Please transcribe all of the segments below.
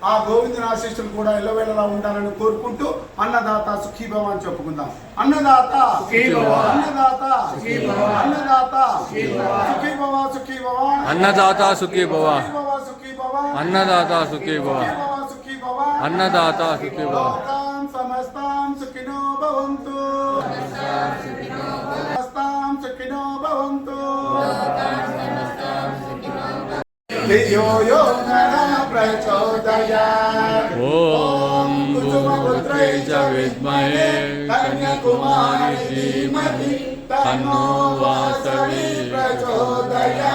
ఆ గోవిందుని ఆశీస్సులు కూడా ఎల్లవేళలా ఉండాలని కోరుకుంటూ అన్నదాత సుఖీభవ అని చెప్పుకుందాం. అన్నదాత! సుఖీభవ. అన్నదాత! సుఖీభవ. అన్నదాత! సుఖీభవ. సుఖీభవ అన్నదాత సుఖీభవ అన్నదాత సుఖీభవ అన్నదాత సుఖీభవ సమస్తాం సుఖినో భవంతు. సమస్తాం సుఖినో భవంతు. ధియో యో ॐ गुरुै च विद्महे कन्याकुमारी कन्यकुमारि श्रीमहि वासवी रचोदया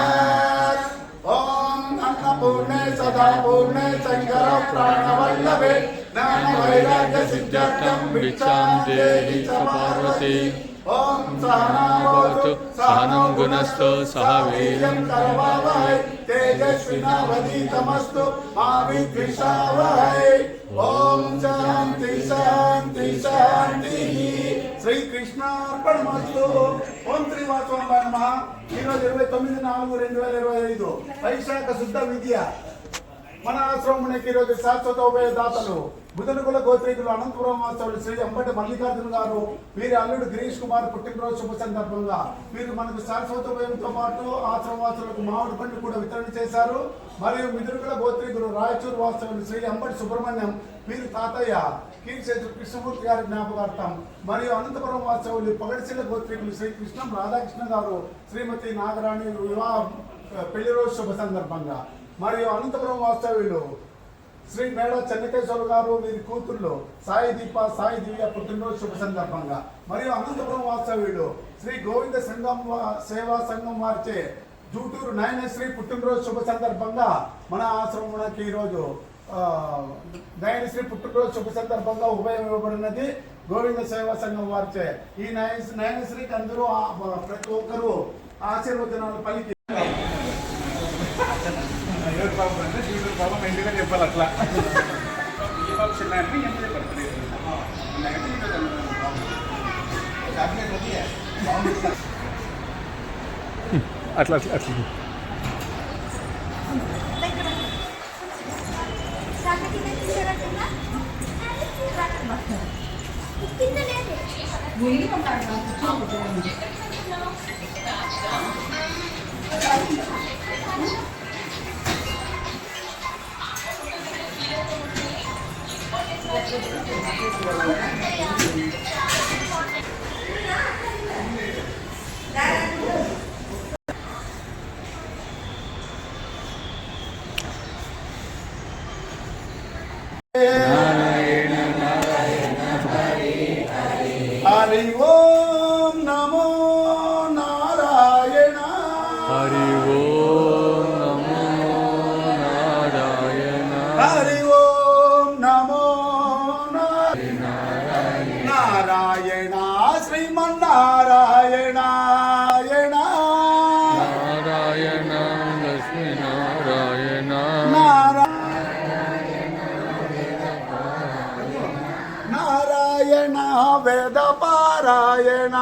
सदा पूर्णे शङ्कर पुणे शङ्करप्राणवल्लभेरां वीक्षां देहि च पार्वती। దేహి సహనం గుణస్థో సహ వీర్యం కరవావహై తేజస్వినావధీతమస్తు మా విద్విషావహై ఓం శాంతి శాంతి శాంతి. శ్రీకృష్ణార్పణమస్తు. ఓం శ్రీవాసం నమ. ఈరోజు ఇరవై తొమ్మిది నాలుగు రెండు వేల ఇరవై ఐదు వైశాఖ శుద్ధ విద్య. మన ఆశ్రమమునికి ఈరోజు శాశ్వత ఉభయదాతలు బుధనుకుల గోత్రీకులు అనంతపురం వాస్తవులు శ్రీ అంబటి మల్లికార్జున గారు వీరి అల్లుడు గిరీష్ కుమార్ పుట్టినరోజు శుభ సందర్భంగా వీరు మనకు శాశ్వత ఉభయంతో పాటు ఆశ్రమవాసులకు మామిడి పండు కూడా వితరణ చేశారు. మరియు మిదురుకుల గోత్రీకులు రాయచూరు వాస్తవులు శ్రీ అంబటి సుబ్రహ్మణ్యం వీరి తాతయ్య కీర్చేతు కృష్ణమూర్తి గారి జ్ఞాపకార్థం మరియు అనంతపురం వాస్తవులు పగడిశీల గోత్రీకులు శ్రీ కృష్ణం రాధాకృష్ణ గారు శ్రీమతి నాగరాణి వివాహం పెళ్ళి రోజు శుభ సందర్భంగా. మరియు అనంతపురం వాస్తవ్యులు శ్రీ మేడ చెన్నకేశ్వర గారు వీరి కూతుళ్ళు సాయి దీప సాయి దివ్య పుట్టినరోజు శుభ సందర్భంగా. మరియు అనంతపురం వాస్తవ్యుడు శ్రీ గోవింద సంఘం సేవా సంఘం వారిచే జూటూరు నయనశ్రీ పుట్టినరోజు శుభ సందర్భంగా మన ఆశ్రమంలోకి ఈరోజు నయనశ్రీ పుట్టినరోజు శుభ సందర్భంగా ఉభయం ఇవ్వబడినది. గోవింద సేవా సంఘం వారిచే ఈ నయ నయనశ్రీకి అందరూ ప్రతి ఒక్కరూ ఆశీర్వచనాలు పలికి పాపం ఎందుకో చెప్పాలి అట్లా ఈ పాపం చిన్న అంటే ఎంత చెప్పాలి అట్లా అట్లా అట్లా హరి ఓం నారాయణ నారాయణ శ్రీమన్నారాయణ నారాయణ లక్ష్మీ నారాయణ నారాయణ వేద పారాయణ